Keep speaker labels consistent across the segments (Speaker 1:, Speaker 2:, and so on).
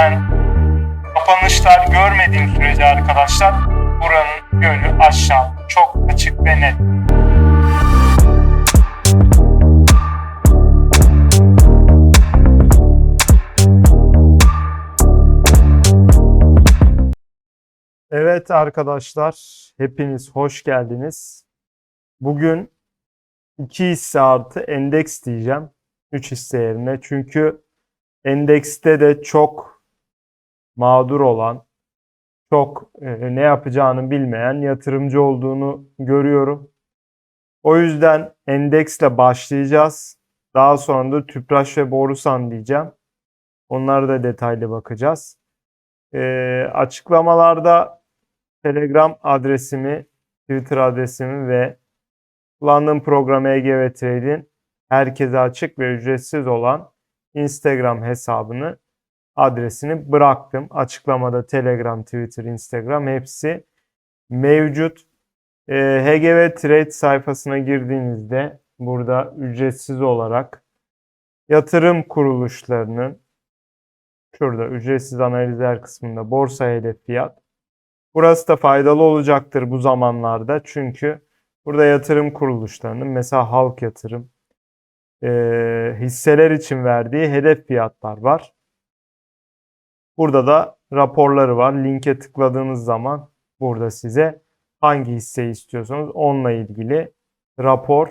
Speaker 1: Ben kapanışlar görmediğim sürece arkadaşlar buranın yönü aşağı. Çok açık ve net.
Speaker 2: Evet arkadaşlar, hepiniz hoş geldiniz. Bugün 2 hisse artı endeks diyeceğim. 3 hisse yerine. Çünkü endekste de çok mağdur olan, çok e, ne yapacağını bilmeyen yatırımcı olduğunu görüyorum. O yüzden endeksle başlayacağız. Daha sonra da Tüpraş ve Borusan diyeceğim. Onlara da detaylı bakacağız. E, açıklamalarda Telegram adresimi, Twitter adresimi ve kullandığım program EGV Trade'in herkese açık ve ücretsiz olan Instagram hesabını adresini bıraktım. Açıklamada Telegram, Twitter, Instagram hepsi mevcut. Ee, HGV Trade sayfasına girdiğinizde burada ücretsiz olarak yatırım kuruluşlarının şurada ücretsiz analizler kısmında borsa hedef fiyat. Burası da faydalı olacaktır bu zamanlarda çünkü burada yatırım kuruluşlarının mesela halk yatırım, e, hisseler için verdiği hedef fiyatlar var. Burada da raporları var. Linke tıkladığınız zaman burada size hangi hisseyi istiyorsanız onunla ilgili rapor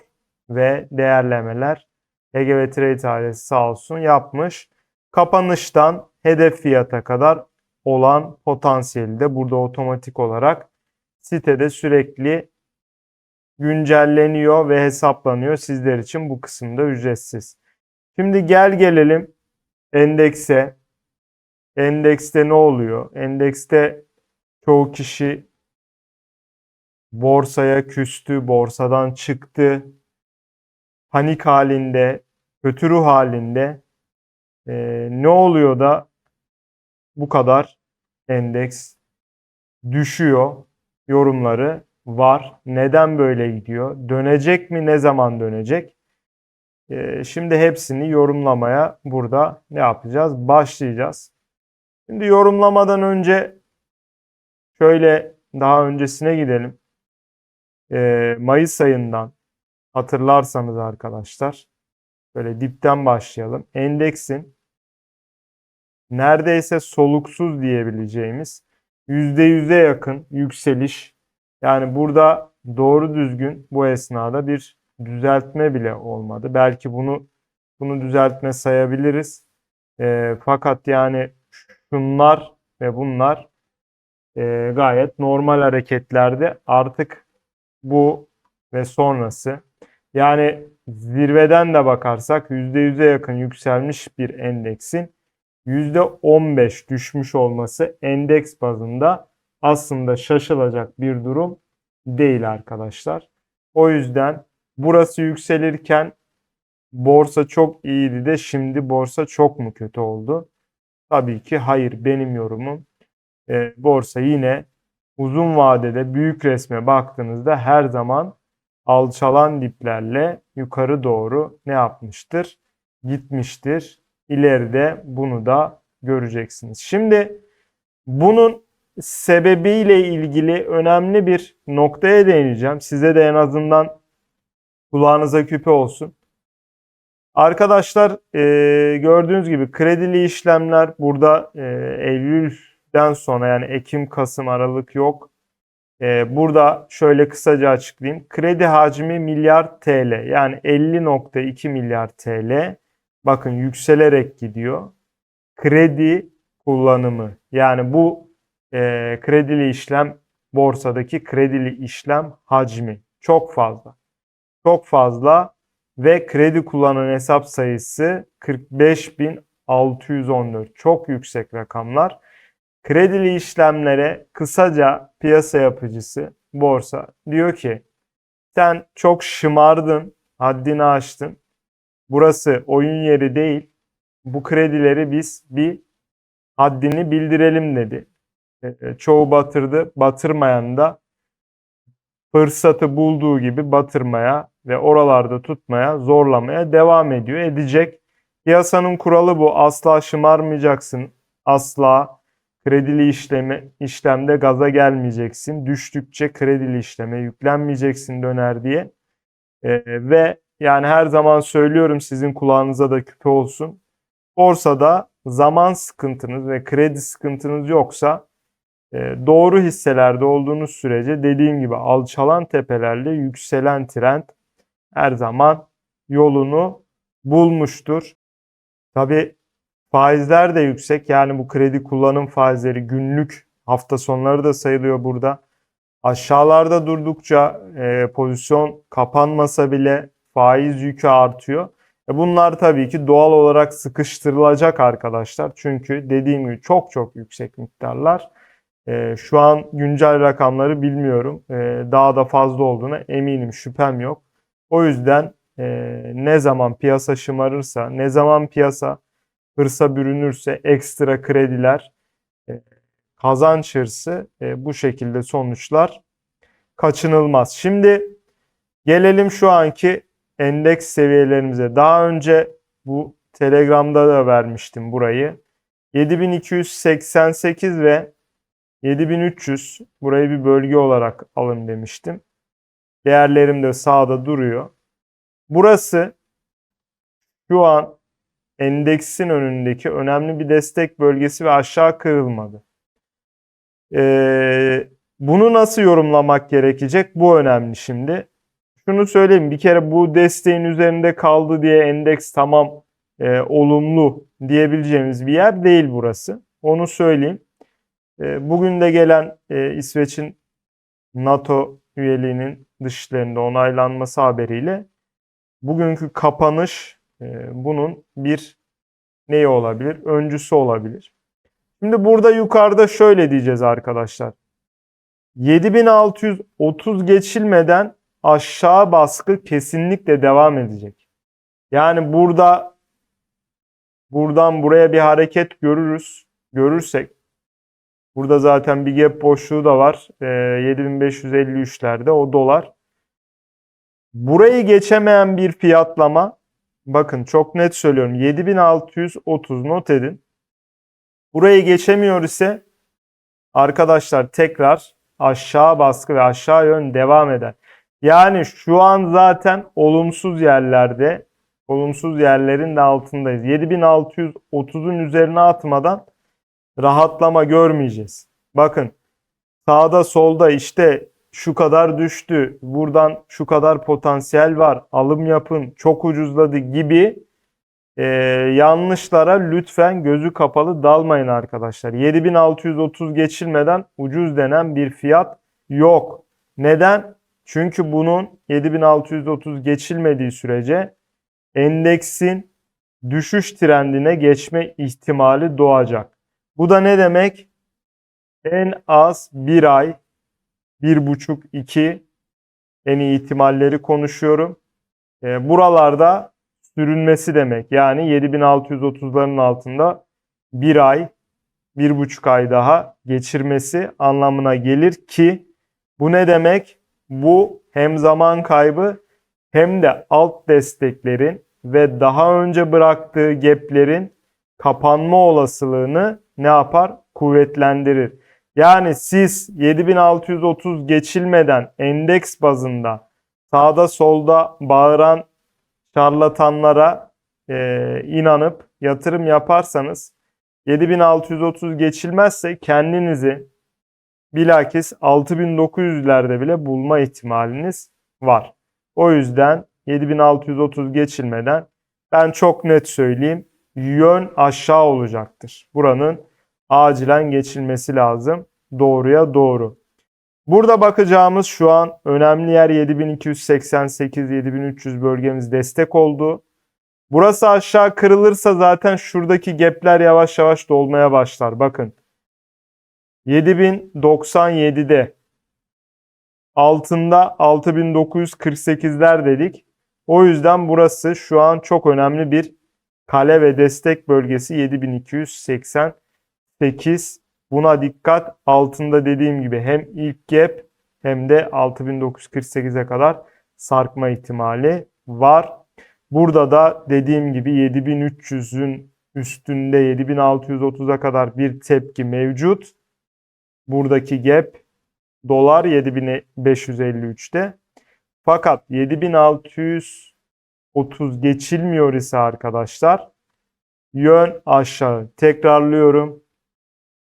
Speaker 2: ve değerlemeler EGV Trade ailesi sağ olsun yapmış. Kapanıştan hedef fiyata kadar olan potansiyeli de burada otomatik olarak sitede sürekli güncelleniyor ve hesaplanıyor. Sizler için bu kısımda ücretsiz. Şimdi gel gelelim endekse. Endekste ne oluyor? Endekste çoğu kişi borsaya küstü, borsadan çıktı. Panik halinde, kötü ruh halinde. Ee, ne oluyor da bu kadar endeks düşüyor yorumları var. Neden böyle gidiyor? Dönecek mi? Ne zaman dönecek? Ee, şimdi hepsini yorumlamaya burada ne yapacağız? Başlayacağız. Şimdi yorumlamadan önce şöyle daha öncesine gidelim. Ee, Mayıs ayından hatırlarsanız arkadaşlar böyle dipten başlayalım. Endeksin neredeyse soluksuz diyebileceğimiz %100'e yakın yükseliş. Yani burada doğru düzgün bu esnada bir düzeltme bile olmadı. Belki bunu bunu düzeltme sayabiliriz. E, fakat yani şunlar ve bunlar e, gayet normal hareketlerde artık bu ve sonrası yani zirveden de bakarsak %100'e yakın yükselmiş bir endeksin %15 düşmüş olması endeks bazında aslında şaşılacak bir durum değil arkadaşlar. O yüzden burası yükselirken borsa çok iyiydi de şimdi borsa çok mu kötü oldu? Tabii ki hayır benim yorumum. E, borsa yine uzun vadede büyük resme baktığınızda her zaman alçalan diplerle yukarı doğru ne yapmıştır? Gitmiştir. İleride bunu da göreceksiniz. Şimdi bunun sebebiyle ilgili önemli bir noktaya değineceğim. Size de en azından kulağınıza küpe olsun. Arkadaşlar e, gördüğünüz gibi kredili işlemler burada e, Eylül'den sonra yani Ekim, Kasım, Aralık yok. E, burada şöyle kısaca açıklayayım. Kredi hacmi milyar TL yani 50.2 milyar TL. Bakın yükselerek gidiyor. Kredi kullanımı yani bu e, kredili işlem borsadaki kredili işlem hacmi çok fazla. Çok fazla ve kredi kullanan hesap sayısı 45 7614 çok yüksek rakamlar. Kredili işlemlere kısaca piyasa yapıcısı borsa diyor ki sen çok şımardın, haddini aştın. Burası oyun yeri değil. Bu kredileri biz bir haddini bildirelim dedi. E, e, Çoğu batırdı, batırmayan da fırsatı bulduğu gibi batırmaya ve oralarda tutmaya, zorlamaya devam ediyor, edecek. Piyasanın kuralı bu. Asla şımarmayacaksın. Asla kredili işleme, işlemde gaza gelmeyeceksin. Düştükçe kredili işleme yüklenmeyeceksin döner diye. Ee, ve yani her zaman söylüyorum sizin kulağınıza da küpe olsun. Borsada zaman sıkıntınız ve kredi sıkıntınız yoksa e, doğru hisselerde olduğunuz sürece dediğim gibi alçalan tepelerle yükselen trend her zaman yolunu bulmuştur. Tabi faizler de yüksek. Yani bu kredi kullanım faizleri günlük hafta sonları da sayılıyor burada. Aşağılarda durdukça e, pozisyon kapanmasa bile faiz yükü artıyor. E bunlar tabii ki doğal olarak sıkıştırılacak arkadaşlar. Çünkü dediğim gibi çok çok yüksek miktarlar. E, şu an güncel rakamları bilmiyorum. E, daha da fazla olduğuna eminim, şüphem yok. O yüzden e, ne zaman piyasa şımarırsa, ne zaman piyasa hırsa bürünürse ekstra krediler, e, kazanç hırsı e, bu şekilde sonuçlar kaçınılmaz. Şimdi gelelim şu anki endeks seviyelerimize. Daha önce bu Telegram'da da vermiştim burayı. 7288 ve 7300 burayı bir bölge olarak alın demiştim. Değerlerim de sağda duruyor. Burası şu an endeksin önündeki önemli bir destek bölgesi ve aşağı kırılmadı. Ee, bunu nasıl yorumlamak gerekecek? Bu önemli şimdi. Şunu söyleyeyim bir kere bu desteğin üzerinde kaldı diye endeks tamam e, olumlu diyebileceğimiz bir yer değil burası. Onu söyleyeyim. E, bugün de gelen e, İsveç'in NATO üyeliğinin dışlarında onaylanması haberiyle bugünkü kapanış e, bunun bir neyi olabilir? Öncüsü olabilir. Şimdi burada yukarıda şöyle diyeceğiz arkadaşlar. 7630 geçilmeden aşağı baskı kesinlikle devam edecek. Yani burada buradan buraya bir hareket görürüz. Görürsek burada zaten bir gap boşluğu da var. E, 7553'lerde o dolar. Burayı geçemeyen bir fiyatlama bakın çok net söylüyorum 7630 not edin. Burayı geçemiyor ise arkadaşlar tekrar aşağı baskı ve aşağı yön devam eder. Yani şu an zaten olumsuz yerlerde, olumsuz yerlerin de altındayız. 7630'un üzerine atmadan rahatlama görmeyeceğiz. Bakın sağda solda işte şu kadar düştü, buradan şu kadar potansiyel var, alım yapın, çok ucuzladı gibi e, yanlışlara lütfen gözü kapalı dalmayın arkadaşlar. 7630 geçilmeden ucuz denen bir fiyat yok. Neden? Çünkü bunun 7630 geçilmediği sürece endeksin düşüş trendine geçme ihtimali doğacak. Bu da ne demek? En az bir ay, bir buçuk, iki en iyi ihtimalleri konuşuyorum. E, buralarda sürünmesi demek. Yani 7630'ların altında bir ay, bir buçuk ay daha geçirmesi anlamına gelir ki bu ne demek? Bu hem zaman kaybı hem de alt desteklerin ve daha önce bıraktığı gaplerin kapanma olasılığını ne yapar? Kuvvetlendirir. Yani siz 7630 geçilmeden endeks bazında sağda solda bağıran şarlatanlara e, inanıp yatırım yaparsanız 7630 geçilmezse kendinizi bilakis 6900'lerde bile bulma ihtimaliniz var. O yüzden 7630 geçilmeden ben çok net söyleyeyim yön aşağı olacaktır. Buranın acilen geçilmesi lazım. Doğruya doğru. Burada bakacağımız şu an önemli yer 7288-7300 bölgemiz destek oldu. Burası aşağı kırılırsa zaten şuradaki gapler yavaş yavaş dolmaya başlar. Bakın. 7097'de altında 6948'ler dedik. O yüzden burası şu an çok önemli bir kale ve destek bölgesi 7288. Buna dikkat. Altında dediğim gibi hem ilk gap hem de 6948'e kadar sarkma ihtimali var. Burada da dediğim gibi 7300'ün üstünde 7630'a kadar bir tepki mevcut. Buradaki gap dolar 7553'te. Fakat 7630 geçilmiyor ise arkadaşlar yön aşağı. Tekrarlıyorum.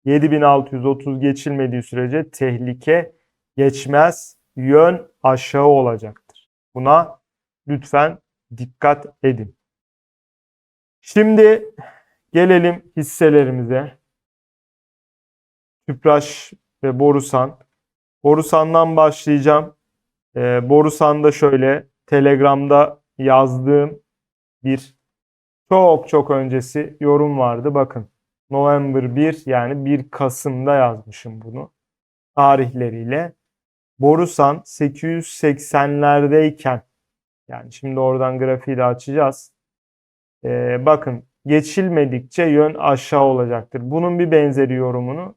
Speaker 2: 7630 geçilmediği sürece tehlike geçmez. Yön aşağı olacaktır. Buna lütfen dikkat edin. Şimdi gelelim hisselerimize. Tüpraş ve Borusan. Borusan'dan başlayacağım. Ee, Borusan'da şöyle Telegram'da yazdığım bir çok çok öncesi yorum vardı. Bakın November 1 yani 1 Kasım'da yazmışım bunu tarihleriyle. Borusan 880'lerdeyken yani şimdi oradan grafiği de açacağız. Ee, bakın geçilmedikçe yön aşağı olacaktır. Bunun bir benzeri yorumunu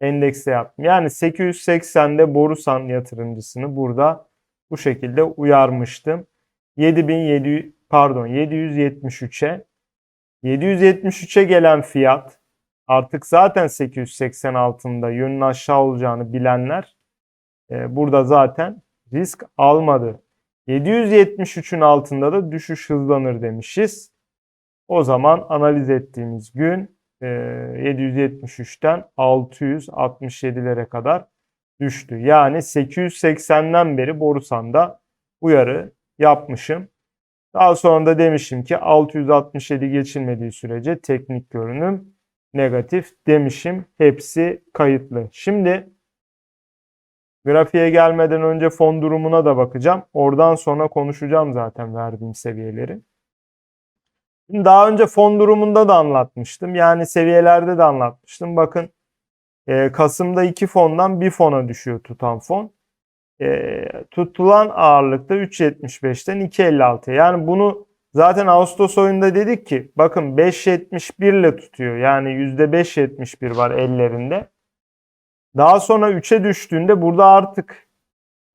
Speaker 2: endekste yaptım. Yani 880'de Borusan yatırımcısını burada bu şekilde uyarmıştım. 7700 pardon 773'e 773'e gelen fiyat artık zaten 880 altında yönün aşağı olacağını bilenler e, burada zaten risk almadı. 773'ün altında da düşüş hızlanır demişiz. O zaman analiz ettiğimiz gün e, 773'ten 667'lere kadar düştü. Yani 880'den beri Borusan'da uyarı yapmışım. Daha sonra da demişim ki 667 geçilmediği sürece teknik görünüm negatif demişim. Hepsi kayıtlı. Şimdi grafiğe gelmeden önce fon durumuna da bakacağım. Oradan sonra konuşacağım zaten verdiğim seviyeleri. Şimdi daha önce fon durumunda da anlatmıştım. Yani seviyelerde de anlatmıştım. Bakın e, Kasım'da iki fondan bir fona düşüyor tutan fon. E, tutulan ağırlıkta 3.75'ten 2.56'ya. Yani bunu zaten Ağustos ayında dedik ki bakın 5.71 ile tutuyor. Yani %5.71 var ellerinde. Daha sonra 3'e düştüğünde burada artık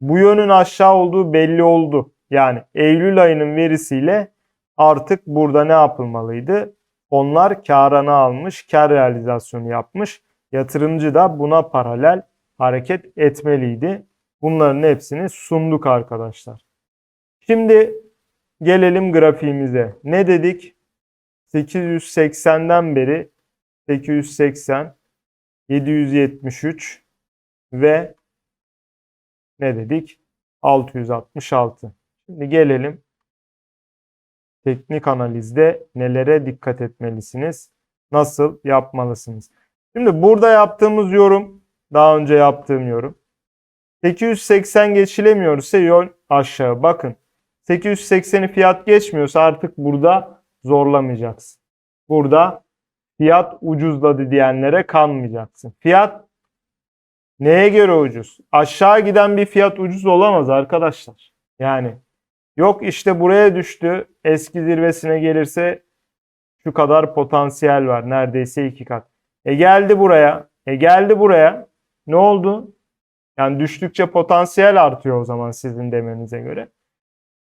Speaker 2: bu yönün aşağı olduğu belli oldu. Yani Eylül ayının verisiyle artık burada ne yapılmalıydı? Onlar karını almış, kar realizasyonu yapmış. Yatırımcı da buna paralel hareket etmeliydi. Bunların hepsini sunduk arkadaşlar. Şimdi gelelim grafiğimize. Ne dedik? 880'den beri 880, 773 ve ne dedik? 666. Şimdi gelelim teknik analizde nelere dikkat etmelisiniz? Nasıl yapmalısınız? Şimdi burada yaptığımız yorum, daha önce yaptığım yorum. 880 geçilemiyorsa yön aşağı. Bakın 880'i fiyat geçmiyorsa artık burada zorlamayacaksın. Burada fiyat ucuzladı diyenlere kanmayacaksın. Fiyat neye göre ucuz? Aşağı giden bir fiyat ucuz olamaz arkadaşlar. Yani yok işte buraya düştü eski zirvesine gelirse şu kadar potansiyel var. Neredeyse iki kat. E geldi buraya. E geldi buraya. Ne oldu? Yani düştükçe potansiyel artıyor o zaman sizin demenize göre.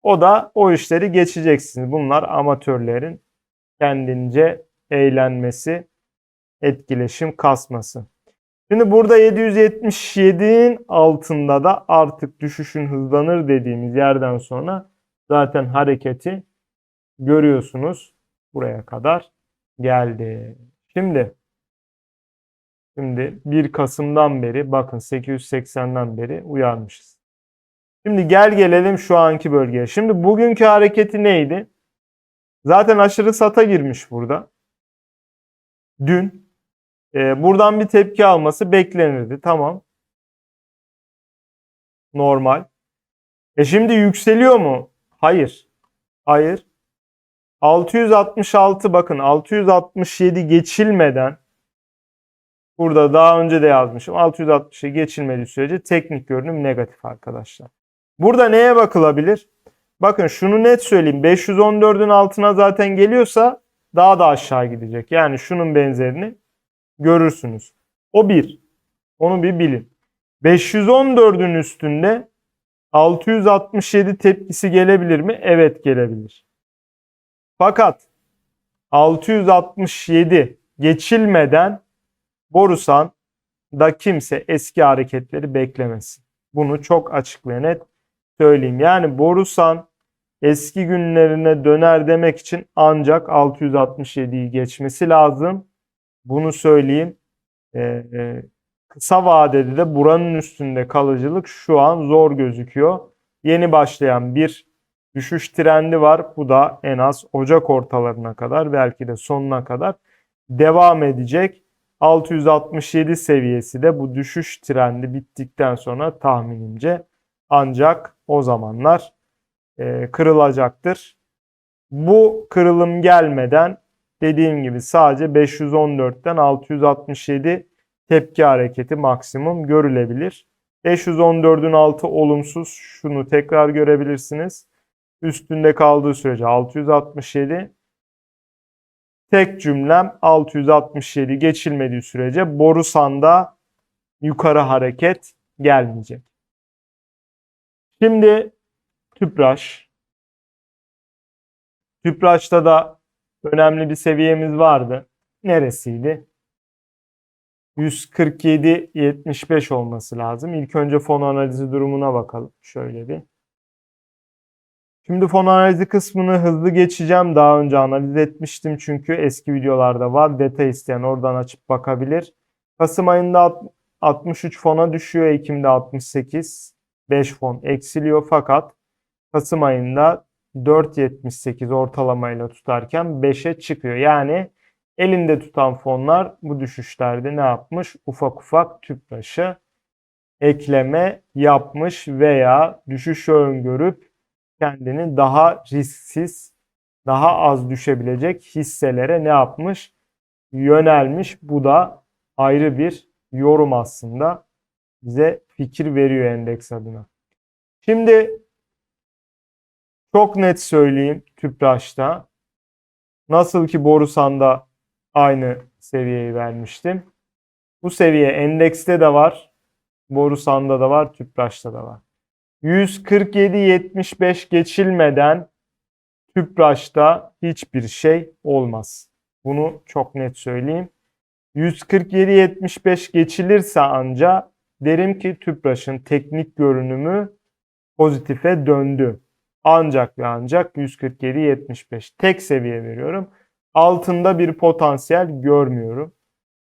Speaker 2: O da o işleri geçeceksiniz. Bunlar amatörlerin kendince eğlenmesi, etkileşim kasması. Şimdi burada 777'nin altında da artık düşüşün hızlanır dediğimiz yerden sonra zaten hareketi görüyorsunuz. Buraya kadar geldi. Şimdi Şimdi 1 Kasım'dan beri bakın 880'den beri uyarmışız. Şimdi gel gelelim şu anki bölgeye. Şimdi bugünkü hareketi neydi? Zaten aşırı sata girmiş burada. Dün. Ee, buradan bir tepki alması beklenirdi. Tamam. Normal. E şimdi yükseliyor mu? Hayır. Hayır. 666 bakın 667 geçilmeden burada daha önce de yazmışım. 660'ı geçilmediği sürece teknik görünüm negatif arkadaşlar. Burada neye bakılabilir? Bakın şunu net söyleyeyim. 514'ün altına zaten geliyorsa daha da aşağı gidecek. Yani şunun benzerini görürsünüz. O bir. Onu bir bilin. 514'ün üstünde 667 tepkisi gelebilir mi? Evet gelebilir. Fakat 667 geçilmeden Borusan da kimse eski hareketleri beklemesin. Bunu çok açık ve net söyleyeyim. Yani Borusan eski günlerine döner demek için ancak 667'yi geçmesi lazım. Bunu söyleyeyim. Ee, e, kısa vadede de buranın üstünde kalıcılık şu an zor gözüküyor. Yeni başlayan bir düşüş trendi var. Bu da en az Ocak ortalarına kadar belki de sonuna kadar devam edecek. 667 seviyesi de bu düşüş trendi bittikten sonra tahminimce ancak o zamanlar e, kırılacaktır. Bu kırılım gelmeden dediğim gibi sadece 514'ten 667 tepki hareketi maksimum görülebilir. 514'ün altı olumsuz. Şunu tekrar görebilirsiniz. Üstünde kaldığı sürece 667. Tek cümlem 667 geçilmediği sürece Borusan'da yukarı hareket gelmeyecek. Şimdi Tüpraş. Tüpraş'ta da önemli bir seviyemiz vardı. Neresiydi? 147.75 olması lazım. İlk önce fon analizi durumuna bakalım. Şöyle bir. Şimdi fon analizi kısmını hızlı geçeceğim. Daha önce analiz etmiştim çünkü eski videolarda var. Detay isteyen oradan açıp bakabilir. Kasım ayında 63 fona düşüyor. Ekim'de 68. 5 fon eksiliyor fakat Kasım ayında 4.78 ortalamayla tutarken 5'e çıkıyor. Yani elinde tutan fonlar bu düşüşlerde ne yapmış? Ufak ufak tüpraşı ekleme yapmış veya düşüş öngörüp kendini daha risksiz, daha az düşebilecek hisselere ne yapmış? Yönelmiş. Bu da ayrı bir yorum aslında bize fikir veriyor endeks adına. Şimdi çok net söyleyeyim Tüpraş'ta. Nasıl ki Borusan'da aynı seviyeyi vermiştim. Bu seviye endekste de var. Borusan'da da var. Tüpraş'ta da var. 147.75 geçilmeden Tüpraş'ta hiçbir şey olmaz. Bunu çok net söyleyeyim. 147.75 geçilirse anca derim ki Tüpraş'ın teknik görünümü pozitife döndü. Ancak ve ancak 147.75 tek seviye veriyorum. Altında bir potansiyel görmüyorum.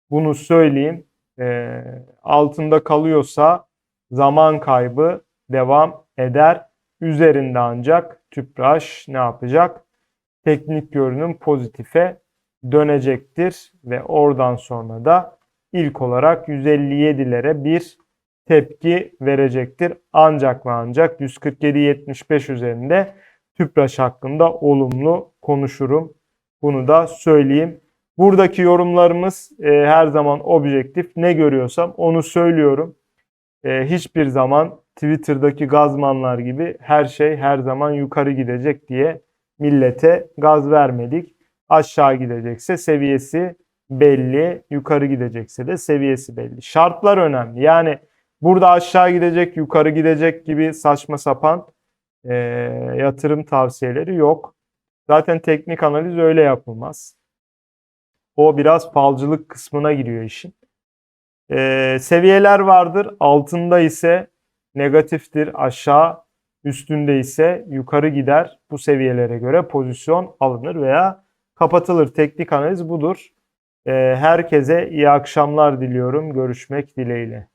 Speaker 2: Bunu söyleyeyim. E, altında kalıyorsa zaman kaybı devam eder. Üzerinde ancak Tüpraş ne yapacak? Teknik görünüm pozitife dönecektir ve oradan sonra da ilk olarak 157'lere bir tepki verecektir. Ancak ve ancak 147.75 üzerinde Tüpraş hakkında olumlu konuşurum. Bunu da söyleyeyim. Buradaki yorumlarımız e, her zaman objektif. Ne görüyorsam onu söylüyorum. E, hiçbir zaman Twitter'daki gazmanlar gibi her şey her zaman yukarı gidecek diye millete gaz vermedik. Aşağı gidecekse seviyesi belli, yukarı gidecekse de seviyesi belli. Şartlar önemli. Yani burada aşağı gidecek, yukarı gidecek gibi saçma sapan e, yatırım tavsiyeleri yok. Zaten teknik analiz öyle yapılmaz. O biraz falcılık kısmına giriyor işin. E, seviyeler vardır. Altında ise negatiftir. Aşağı üstünde ise yukarı gider. Bu seviyelere göre pozisyon alınır veya kapatılır. Teknik analiz budur. E, herkese iyi akşamlar diliyorum. Görüşmek dileğiyle.